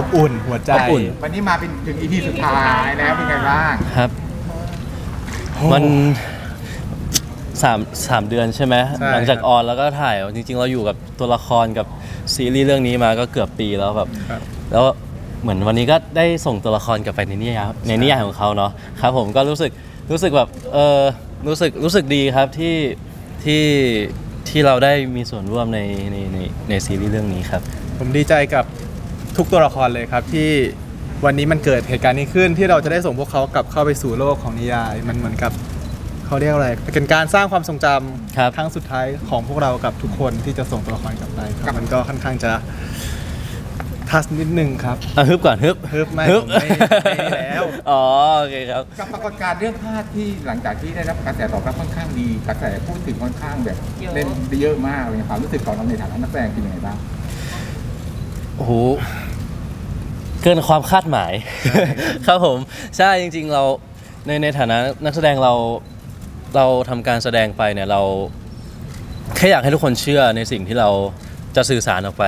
อบอุ่นหัวใจอบอุ่น วันนี้มาเป็นถึงอีพีสุดท้ายแล้วเป็นไงบ้าง ครับ มันสามสามเดือนใช่ไหมใช่ หลังจากครับออนแล้วก็ถ่ายจริง ๆ เราอยู่กับตัวละครกับซีรีส์เรื่องนี้มาก็เกือบปีแล้วแบบครับแล้วเหมือนวันนี้ก็ได้ส่งตัวละครกลับไปในนิยายในนิยายของเขาเนาะครับผมก็รู้สึกรู้สึกแบบเออรู้สึกรู้สึกดีครับที่ที่ที่เราได้มีส่วนร่วมในในในในซีรีส์เรื่องนี้ครับ ผมดีใจกับ ทุกตัวละครเลยครับที่วันนี้มันเกิดเหตุการณ์นี้ขึ้นที่เราจะได้ส่งพวกเขากลับเข้าไปสู่โลกของนิยาย มันเหมือนกับเขาเรียกอะไรเป็นการสร้างความทรงจำครับ ครั้งสุดท้ายของพวกเรากับทุกคนที่จะส่งตัวละครกลับไปครับมันก็ค่อนข้างจะทัสนิดนึงครับอะฮึบก่อนฮึบฮึบไม่ฮึบผมไม่ไม่แล้ว อ๋อโอเคครับ กับปรากฏการณ์เรื่องพลาดที่หลังจากที่ได้รับกระแสตอบรับค่อนข้างดีกระแสพูดถึงค่อนข้างแบบเล่นได้เยอะมากเลยความรู้สึกของเราในฐานะนักแสดงเป็นยังไงบ้าง โอ้โห เกินความคาดหมาย ครับผม ใช่จริง ๆ เราในในฐานะนักแสดงเราเราทำการแสดงไปเนี่ยเราแค่อยากให้ทุกคนเชื่อในสิ่งที่เราจะสื่อสารออกไป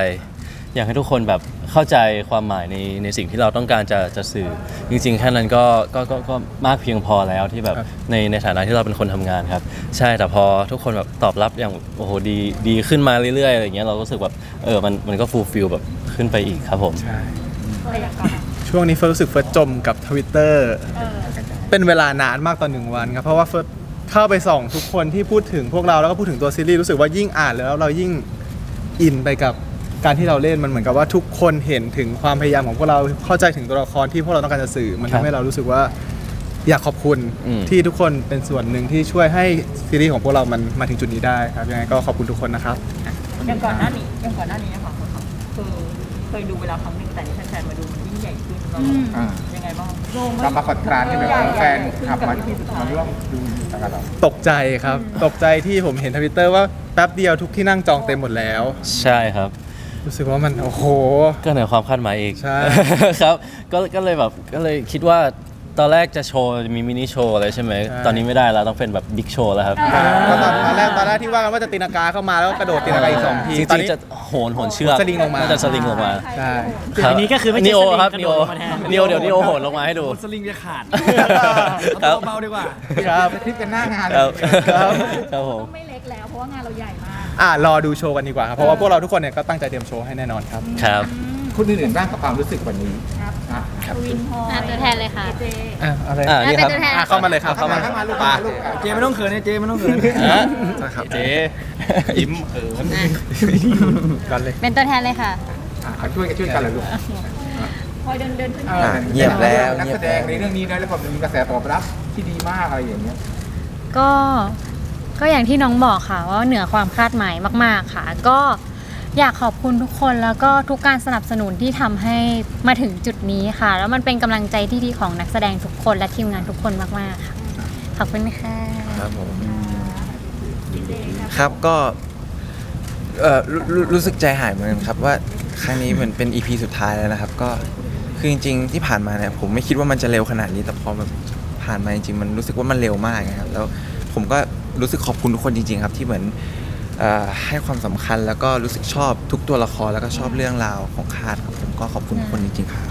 อยากให้ทุกคนแบบเข้าใจความหมายในในสิ่งที่เราต้องการจะจะสื่อ จริง ๆ แค่นั้นก็ก็ก็ก็มากเพียงพอแล้วที่แบบครับในในฐานะที่เราเป็นคนทำงานครับ ใช่แต่พอทุกคนแบบตอบรับอย่างโอ้โหดีดีขึ้นมาเรื่อยๆอะไรอย่างเงี้ยเรารู้สึกแบบเออมันมันก็ฟูลฟิลแบบขึ้นไปอีกครับผม ใช่ อะไรอย่างก่อนช่วงนี้เฟิร์สรู้สึกเฟิร์สจมกับทวิตเตอร์เออเป็นเวลานานมากต่อหนึ่งวันครับเพราะว่าเฟิร์สเข้าไปส่องทุกคนที่พูดถึงพวกเราแล้วก็พูดถึงตัวซีรีส์รู้สึกว่ายิ่งอ่านแล้วเรายิ่งอินไปกับการที่เราเล่นมันเหมือนกับว่าทุกคนเห็นถึงความพยายามของพวกเราเข้าใจถึงตัวละครที่พวกเราต้องการจะสื่อ มันครับทำให้เรารู้สึกว่าอยากขอบคุณอืม ที่ทุกคนเป็นส่วนหนึ่งที่ช่วยให้ซีรีส์ของพวกเรามันมาถึงจุดนี้ได้ครับยังไงก็ขอบคุณทุกคนนะครับ อย่างก่อนหน้านี้อย่างก่อนหน้านี้นะคะคุณครับคือ เคยดูเวลาครั้งหนึ่งแต่นี่แฟนๆมาดูมันยิ่งใหญ่ขึ้นเราอ่ายังไงบ้างกับปรากฏการณ์ที่แบบว่าแฟนขับมามาร่วมดูกับเราตกใจครับ ตกใจที่ผมเห็นทวิตเตอร์ว่าแป๊บเดียวทุกที่นั่งจองเต็มหมดแล้ว ใช่ครับ รู้สึกว่ามัน โอ้โห ก็เหนือความคาดหมายอีก ใช่ ครับ ก็ก็เลยแบบก็เลยคิดว่า ตอนแรกจะโชว์มีมินิโชว์อะไรใช่ไหมใช่ตอนนี้ไม่ได้แล้วต้องเป็นแบบบิ๊กโชว์แล้วครับตอนตอนตอนแรกตอนแรกที่ว่ากันว่าจะตีนากาเข้ามาแล้วก็กระโดดตีนากาอีกสองทีจตอนริงนี้ ๆจะโหนโหนเชือกสลิงลงมาน่จะสลิงลงมาใช่รับอันนี้ก็คือไม่ใช่นิโอสลิงครับกระนิโดโอดลงมาแทน นิโอเดี๋ยวนิโอโหนลงมาให้ดู สลิงจะขาดครัเอาบตัวเบาๆดีกว่า ครับคลิปกันหน้างานเลครับยครับครับผม ไม่เล็กแล้วเพราะว่างานเราใหญ่มาก อ่ารอดูโชว์กันดีกว่าครับ เพราะว่าพวกเราทุกคนเนี่ยก็ตั้งใจเตรียมโชว์ให้แน่นอนครับ ครับ คุณอื่นๆบ้างกับความรู้สึกวันนี้ครับอะวินพออะตัวแทนเลยค่ะ เจอะอะไรอ่านี่ครับเป็นตัวแทนอะเข้ามาเลยครับเข้ามาเข้ามาลูกเข้ามาลูกอะเจไม่ต้องเขินนะเจไม่ต้องเขินฮะครับเจ๊ยิ้มเขินกันเลย เป็นตัวแทนเลยค่ะ อะช่วยกันช่วยกันเลยลูกพอเดินเดินขึ้นออเงียบแล้วนักเงียแสบดแล้วงในเรื่องนี้นะแล้วก็มีกระแสตอบรับที่ดีมากอะไรอย่างเงี้ยก็ก็อย่างที่น้องบอกค่ะว่าเหนือความคาดหมายมาก ๆ ค่ะ ก็ อยากขอบคุณทุกคนแล้วก็ทุกการสนับสนุนที่ทำให้มาถึงจุดนี้ค่ะ แล้วมันเป็นกำลังใจที่ดีของนักแสดงทุกคนและทีมงานทุกคนมากๆค่ะ ขอบคุณค่ะ ครับผม ครับก็เอ่อรู้รู้รู้สึกใจหายเหมือนกันครับว่าครั้งนี้เหมือนเป็น EP สุดท้ายแล้วนะครับ ก็คือจริง ๆ ที่ผ่านมาเนี่ยผมไม่คิดว่ามันจะเร็วขนาดนี้ แต่พอมันผ่านมาจริงๆมันรู้สึกว่ามันเร็วมากนะครับแล้วผมก็รู้สึกขอบคุณทุกคนจริง ๆ ครับ ที่เหมือนเอ่อ ให้ความสำคัญแล้วก็รู้สึกชอบทุกตัวละครแล้วก็ชอบเรื่องราวของคาดครับผมก็ขอบคุณทุกคนจริงๆครับ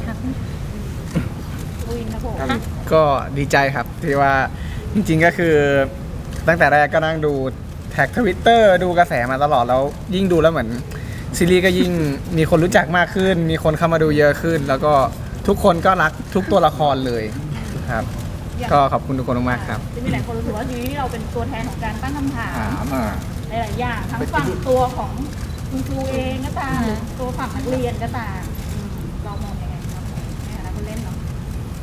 วินนะผมก็ดีใจครับที่ว่าจริง ๆก็คือ ตั้งแต่แรกก็นั่งดูแท็กทวิตเตอร์ดูกระแสมาตลอดแล้วยิ่งดูแล้วเหมือนซีรีส์ก็ยิ่งมีคนรู้จักมากขึ้น มีคนเข้ามาดูเยอะขึ้น แล้วก็ทุกคนก็รักทุกตัวละครเลยครับ ก็ขอบคุณทุกคนมากๆครับจะมีหลายคนรู้สึกว่าทีนี้เราเป็นตัวแทนของการตั้งคำถามถามอะ หลายๆอย่างทั้งฝั่งตัวของคุณครูเองก็ตามตัวฝั่งนักเรียนก็ตามอืมเรามองยังไงครับในฐานะคนเล่นเนาะ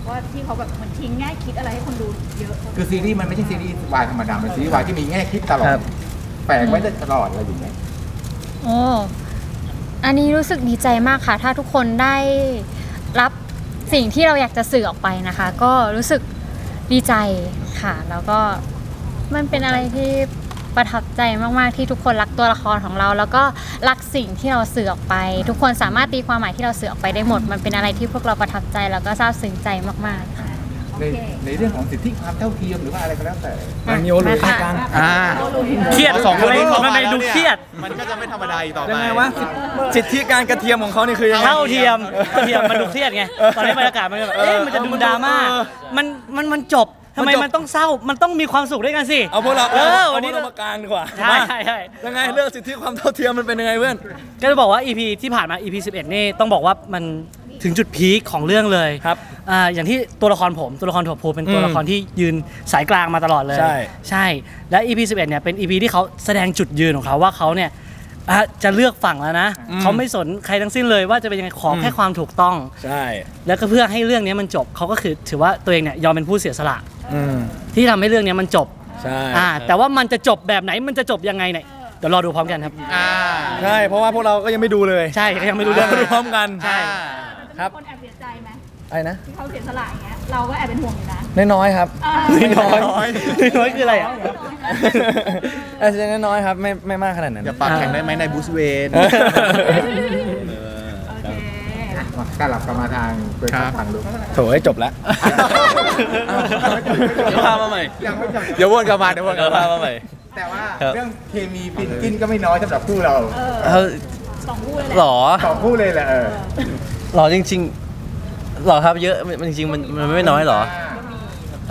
ว่าที่เขาแบบเหมือนทิ้งแง่คิดอะไรให้คนดูเยอะคือซีรีส์มันไม่ใช่ซีรีส์วายธรรมดามันซีรีส์วายที่มีแง่คิดตลอครัดบ แฝงไว้ตลอดอะไรอย่างเงี้ย โอ้ อันนี้รู้สึกดีใจมากค่ะ ถ้าทุกคนได้รับสิ่งที่เราอยากจะสื่อออกไปนะคะ ก็รู้สึกดีใจค่ะ แล้วก็มันเป็นอะไรที่ ประทับใจมากๆที่ทุกคนรักตัวละครของเรา แล้วก็รักสิ่งที่เราสื่อออกไป ทุกคนสามารถตีความหมายที่เราสื่อออกไปได้หมด มันเป็นอะไรที่พวกเราประทับใจแล้วก็ซาบซึ้งใจมากๆค่ะพอในในเรื่องของสิทธิความเท่าเทียมหรือว่าอะไรก็แล้วแต่มานิโอหลุยกลางอ่าเครียดสองคนนี้เข้าทำมาไมแล้วดูนี่เครียด มันก็จะไม่ธรรมดาอีกต่อไป ยังไงวะสิทธิการกระเทียมของเขานี่คือยังไง เท่าเทียมเท่าเทียมมันดูเครียดไง ตอนนี้บรรยากาศมันแบบเอ๊ะมันจะดูดราม่ามันมันมันจบ ทำไมมันจบมันต้องเศร้า มันต้องมีความสุขด้วยกันสิ เอาพวกเราเออเอาวันนี้พวกเรามากลางดีกว่าใช่ใช่ใช่ยังไงเรื่องสิทธิความเท่าเทียมมันเป็นยังไงเพื่อนก็จะบอกว่า EP ที่ผ่านมา EP 11 นี่ต้องบอกว่ามันถึงจุดพีคของเรื่องเลยครับอ่าอย่างที่ตัวละครผมตัวละครถั่วพูเป็นตัวละครที่ยืนสายกลางมาตลอดเลย ใช่ ใช่ และ EP 11 เนี่ยเป็น EP ที่เขาแสดงจุดยืนของเขาว่าเขาเนี่ย อะจะเลือกฝั่งแล้วนะเขาไม่สนใครทั้งสิ้นเลยว่าจะเป็นยังไงขอแค่ความถูกต้อง ใช่ แล้วก็เพื่อให้เรื่องนี้มันจบเขาก็คือถือว่าตัวเองเนี่ยยอมเป็นผู้เสียสละ อืมที่ทำให้เรื่องนี้มันจบใช่ อ่าแต่ว่ามันจะจบแบบไหนมันจะจบยังไงเนี่ยเดี๋ยวรอดูพร้อมกันครับ อ่า ใช่ เพราะว่าพวกเราก็ยังไม่ดูเลยใช่ก็ยังไม่รู้เรื่อง ดูพร้อมกัน ใช่ ครับ คนแอบเสียใจไหม ไอ้นะที่เขาเสียสละอย่างเงี้ยเราก็แอบเป็นห่วงอยู่นะ น้อยๆครับอ่าน้อยน้อยน้อยคืออะไรอะอาจจะน้อยๆครับไม่ไม่มากขนาดนั้น อย่าปากแข็งได้ไหมในบูสเวนโอเคอะมากลับกลับมาทางเปิดครับทางลูก โถให้จบแล้วเดี๋ยวพามาใหม่ ยังไม่จบเดี๋ยววนกลับมาเดี๋ยววนกเดี๋ลัยวบมาพามาใหม่แต่ว่าครับ เรื่องเคมีฟินกินก็ไม่น้อยสำหรับคู่เราเอ้าสองคู่เลยแหละหรอ สองคู่เลยแหละเออหรอจริง ๆ หรอครับเยอะมันจริงๆมันมันไม่น้อยหรอ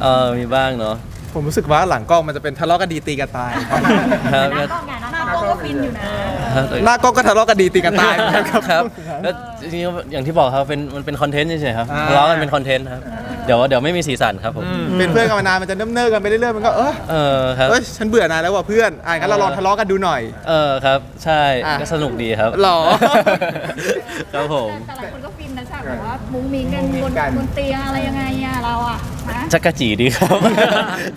เออมีบ้างเนาะผมรู้สึกว่าหลังกล้องมันจะเป็นทะเลาะกันดีตีกันตายครับครับหน้ากล้องไงหน้ากล้องก็ฟินอยู่นะ ครับหน้ากล้องก็ทะเลาะกันดีตีกันตายเหมือนกันครับ ครับแล้วจริงๆอย่างที่บอกครับเป็นมันเป็นคอนเทนต์เฉยๆครับอ่า ทะเลาะกันเป็นคอนเทนต์ครับเดี๋ยวเดี๋ยวไม่มีสีสันครับผมเป็นเพื่อนกันมานานมันจะเนิ่มๆกันไปเรื่อยๆมันก็เออเออครับเอ้ยฉันเบื่อนายแล้วว่ะเพื่อนอะงั้นเราลองทะเลาะกันดูหน่อย เออครับ ใช่อะก็สนุกดีครับหรอ ครับผม แต่หลายคนก็ฟิน นะฉากแบบว่ามุ้งมิ้งกันบนบนเตียงอะไรยังไงอะเราอะนะจักรจีดีครับ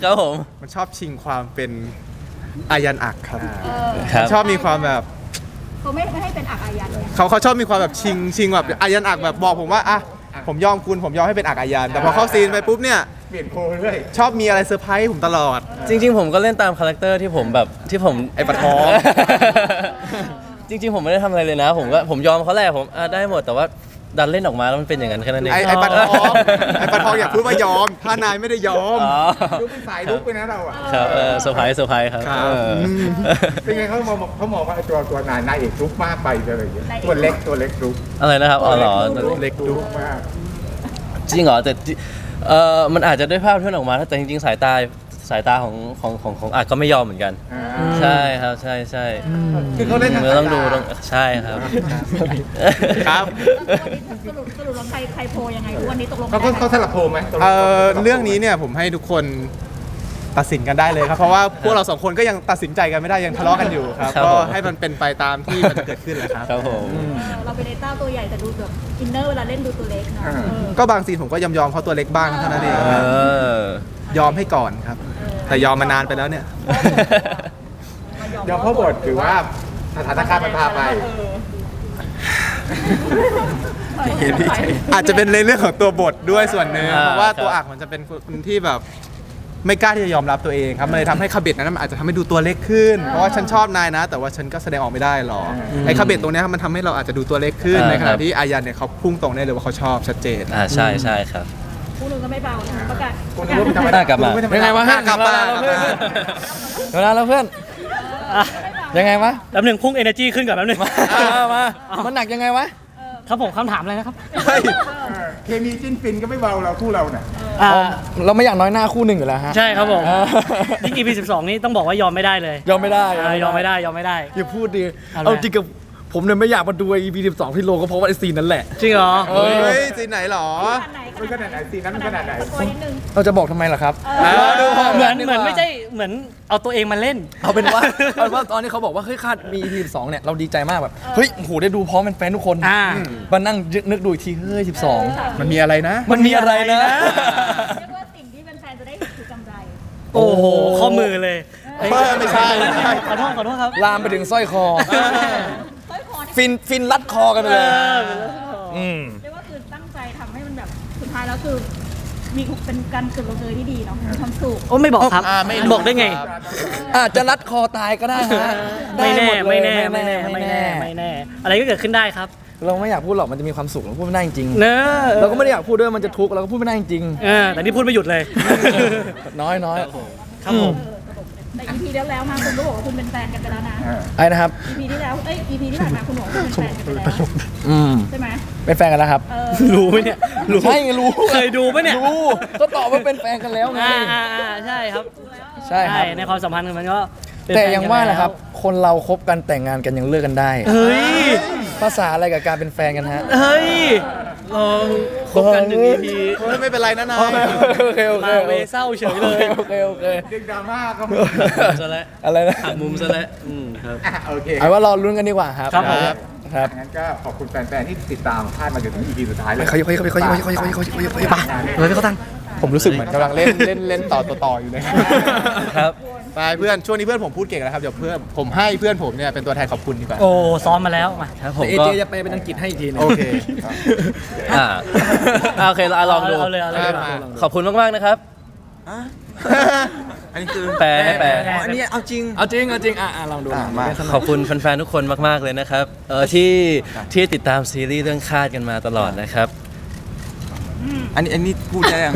ครับผม มันชอบชิงความเป็นอายันอักครับ เออครับ ชอบมีความแบบเขาไม่ไม่ให้เป็นอักอายันเนี่ยเขาเขาชอบมีความแบบชิงชิงแบบอายันอักแบบบอกผมว่าอะผมยอมคุณผมยอมให้เป็นอักอายันแต่พอเข้าซีนไปปุ๊บเนี่ยเปลี่ยนโคเรื่อย ชอบมีอะไรเซอร์ไพรส์ผมตลอด จริง ๆ ผมก็เล่นตามคาแรคเตอร์ที่ผมแบบที่ผมไอ้ปะท้อง จริง ๆ ผมไม่ได้ทำอะไรเลยนะ ผมก็ผมยอมเขาแหละผมอะได้หมดแต่ว่า ดันเล่นออกมาแล้วมันเป็นอย่างนั้นแค่นั้นเองไอ้ไอ้ปะท้องไอ้ปะท้องอย่าพูดว่ายอม ถ้านายไม่ได้ยอมอ๋อๆดูเป็นสายลุกไปนะเราอะครับเออเซอร์ไพรส์เซอร์ไพรส์ครับครับ เออเป็นไงเขามองเขามองว่าไอ้ตัวตัวนายนายเอกลุกมากไปอะไรอย่างเงี้ยตัวเล็กตัวเล็กลุกอะไรนะครับอ๋อเหรอ เล็กดูลุกมาก จริงเหรอแต่จิเออมันอาจจะด้วยภาพที่มันออกมา แต่จริงๆ สายตา สายตาของของของของอาจก็ไม่ยอมเหมือนกันอ่าใช่ครับใช่ใช่คือเขาเล่นทางเราต้องดูสายตาต้องใช่ครับ ครับแล้ววันนี้สรุปสรุปแล้วใครใครโพลยังไงวันนี้ตกลงเขาเขาเขาสลับโพลไหมตกลงเอ่อเรื่องนี้เนี่ยผมให้ทุกคนตัดสินกันได้เลยครับ เพราะว่าพวกเราสองคนก็ยังตัดสินใจกันไม่ได้ยังทะเลาะกันอยู่ครับ ครับก็ผม ให้มันเป็นไปตามที่มันจะเกิดขึ้นแหละครับ ครับผมเออเราเป็นไอ้เต้าตัวใหญ่แต่ดูแบบอินเนอร์เวลาเล่นดูตัวเล็กเนาะเออก็บางซีนผมก็ยอมยอมๆเขาตัวเล็กบ้างเท่านั้นเองเออยอมให้ก่อนครับ แต่ยอมมานานไปแล้วเนี่ย ยอมเพราะบทหรือว่าสถานการณ์มันพาไปอาจจะเป็นในเรื่องของตัวบทด้วยส่วนหนึ่งอ่าเพราะว่าครับตัวอักมันจะเป็นคนที่แบบ ไม่กล้าที่จะยอมรับตัวเองครับมันเลยทำให้คาเบตนั้นมันอาจจะทำให้ดูตัวเล็กขึ้น เพราะว่าฉันชอบนายนะ แต่ว่าฉันก็แสดงออกไม่ได้หรอกไอ้คาเบตตรงเนี้ยครับมันทำให้เราอาจจะดูตัวเล็กขึ้นอ่าในขคณะรับที่อายันเนี่ยเขาพุ่งตรงได้เลยว่าเขาชอบชัดเจน อ่าใช่ใช่ครับ คู่นึงก็ไม่เบานะประกาศคุณประกาศรู้เป็นธรรมอะดากลับมายังไงวะฮะกลับมาเวลาแล้วเพื่อนอะยังไงวะแป๊บหนึ่งพุ่ง energy ขึ้นก่อนแป๊บหนึ่งมามามันหนักยังไงวะครับผมคำถามอะไรนะครับเฮ้ยเคมีจิ้นฟินก็ไม่เบาเราคู่เราเนี่ยอ่าเราไม่อยากน้อยหน้าคู่หนึ่งอยู่แล้วฮะใช่ครับผมอ่ายิ่ง EP 12 นี่ต้องบอกว่ายอมไม่ได้เลยยอมไม่ได้อ่ายอมไม่ได้ยอมไม่ได้อย่าพูดดิอะไรเอาจริงกับ ผมเนี่ยไม่อยากมาดู EP 12ที่โลก็เพราะว่าไอซีนนั้นแหละ จริงเหรอเออเฮ้ยซีนไหนหรอ ขนาดไหนมันขนาดไหนซีนนั้นมันขนาดไหนสปอยนิดนึงเราจะบอกทำไมล่ะครับ เออ ดูเหมือนดีกว่าเหมือนไม่ใช่เหมือนเอาตัวเองมาเล่น เอาเป็นว่าเอาเป็นว่าตอนนี้เขาบอกว่าเฮ้ยคาดมี EP 12เนี่ยเราดีใจมากแบบเฮ้ยโอ้โหได้ดูพร้อมเป็นแฟนทุกคนอ่า มานั่งนึกดูอีกทีเฮ้ย12 มันมีอะไรนะ มันมีอะไรนะ เรียกว่าสิ่งที่แฟนๆจะได้เห็นคือกำไร โอ้โห ข้อมือเลยเออไม่ใช่ไม่ใช่ ขอโทษขอโทษครับ ลามไปถึงสร้อยคอเฮ้ยพอที่ ฟินฟินรัดคอกันไปเลย อืม เรียกว่าคือตั้งใจทำให้มันแบบสุดท้ายแล้วคือ มีเป็นการเกิดลงเอยที่ดีเนาะมีความสุข โอ้ไม่บอกครับอ่าไม่รู้บอกได้ไง ครับ อาจจะรัดคอตายก็ได้ฮะไม่แน่ด้หดเลยไม่แน่ไม่แน่ไม่แน่ไม่แน่ อะไรก็เกิดขึ้นได้ครับ เราไม่อยากพูดหรอกมันจะมีความสุขเราพูดไม่ได้จริงเนอะเราก็ไม่ได้อยากพูดด้วยมันจะทุกข์เราก็พูดไม่ได้จริงเออแต่นี่พูดไม่หยุดเลย น้อยน้อยครับผม แต่ EP แล้วแล้วมาคุณก็บอกว่าคุณเป็นแฟนกันไปแล้วนะเออไอ้นะครับ EP ที่แล้วเอ้ย EP ที่ผ่านมาคุณบอกว่าคุณเป็นแฟนกันไปแล้วอืม ใช่ไหมเป็นแฟนกันแล้วครับ เออรู้ไหมเนี่ย รู้ใช่ไงรู้ เคยดูปะเนี่ยรู้ก็ตอบว่าเป็นแฟนกันแล้วไง อ่าอ่าอ่าใช่ครับใช่ครับ ในความสัมพันธ์มันก็เป็นแต่ฟนกันยังว่านะครับ คนเราคบกันแต่งงานกันยังเลิกกันได้ เฮ้ย ภาษาอะไรกับการเป็นแฟนกันฮะ เฮ้ย ลองคบกันหนึ่ง EP เฮ้ยไม่เป็นไรนะนายโอเคโอเคมาโอเวเคเศร้าเฉยเลยโอเคโอเคเรื่องดราม่าก็ซะแล้วอะไรนะหักมุมซะแล้วอืมครับอะโอเคเอาว่ารอลุ้นกันดีกว่าครับ ครับผมครับงั้นก็ขอบคุณแฟนๆที่ติดตามพาดมาจนถึง EP สุดท้ายเลยเขาเขาเขาเขาเขาเขาเขาเขาเขาเขาเลยพี่เขาตั้ง ผมรู้สึกเหมือนกำลังเล่นเล่นเล่นต่อต่อต่ออยู่เลยครับ ไปเพื่อนช่วงนี้เพื่อนผมพูดเก่งแล้วครับเดี๋ยวเพื่อนผมให้เพื่อนผมเนี่ยเป็นตัวแทนขอบคุณดีกว่า โอ้ซ้อมมาแล้วมาครับผมเอก็เจจะไปเป็นอังกฤษให้อีกทีหนึง โอเค อ่าอ่าโอเคเราลองดู เอาเลยเอาเลยมาขอบคุณมากๆนะครับอันนี้คือแปลให้แปล อ๋ออันนี้เอาจริง เอาจริงเอาจริงอะอะลองดูอะมา ขอบคุณแฟนๆทุกคนมากๆเลยนะครับเออที่ที่ติดตามซีรีส์เรื่องคาดกันมาตลอดนะครับ อันนี้อันนี้พูดได้ยัง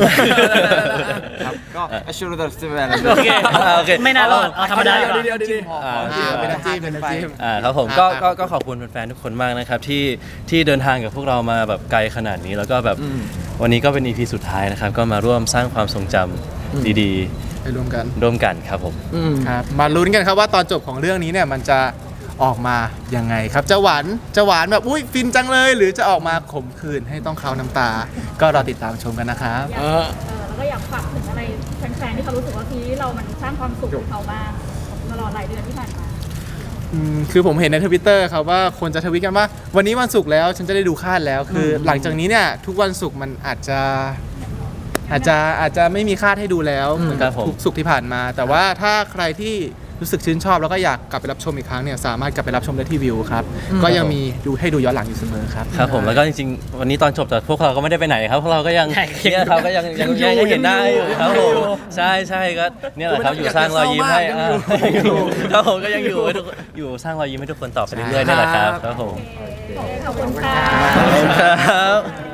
ครับก็อชูรดัสเซเว่นโอเคอ่าโอเค ไม่น่ารอดเอาธรรมดาดีกว่าเดี๋ยวเดี๋ยวเดี๋ยวอ่าอ่าเป็นน้ำจิ้มเป็นน้ำจิ้มอ่าครับผมก็ก็ก็ขอบคุณแฟนๆทุกคนมากนะครับที่ที่เดินทางกับพวกเรามาแบบไกลขนาดนี้แล้วก็แบบวันนี้ก็เป็น EP สุดท้ายนะครับ ก็มาร่วมสร้างความทรงจำดีไปรวมกัน ๆ ร่วมกันครับผมอืมครับมาลุ้นกันครับว่าตอนจบของเรื่องนี้เนี่ยมันจะ ออกมายังไงครับ จะหวานจะหวานแบบอุ้ยฟินจังเลย หรือจะออกมาขมขื่นให้ต้องเคล้าน้ำตา ก็รอติดตามชมกันนะครับอยากเออแล้วก็อยากฝากถึงอะไรแฟนๆที่เขารู้สึกว่าซีรีส์เรามันสร้างความสุขให้เขาบ้างตลอดหลายเดือนที่ผ่านมา อืมคือผมเห็นในทวิตเตอร์ครับว่าคนจะทวิตกันว่า วันนี้วันศุกร์แล้วฉันจะได้ดูคาดแล้ว คืออหลังจากนี้เนี่ยทุกวันศุกร์มันอาจจะ อาจจะอาจจะไม่มีคาดให้ดูแล้ว เหมือนกับครับผม ทุกศุกร์ที่ผ่านมา แต่ว่าถ้าใครที่ รู้สึกชื่นชอบแล้วก็อยากกลับไปรับชมอีกครั้งเนี่ยสามารถกลับไปรับชมได้ที่วิวครับก็ยังมีดูให้ดูย้อนหลังอยู่เสมอครับครับผมแล้วก็จริงๆ วันนี้ตอนจบแต่พวกเราก็ไม่ได้ไปไหนครับพวกเราก็ยังใช่เนี่ยครับก็ยังยังยังยังเห็นหน้าอยู่ครับผมใช่ใช่ก็เนี่ยแหละครับอยู่สร้างรอยยิ้มให้อ่าครับผมก็ยังอยู่ให้ทุกอยู่สร้างรอยยิ้มให้ทุกคนต่อไปเรื่อยๆนี่แหละครับครับผมขอบคุณค่ะขอบคุณครับ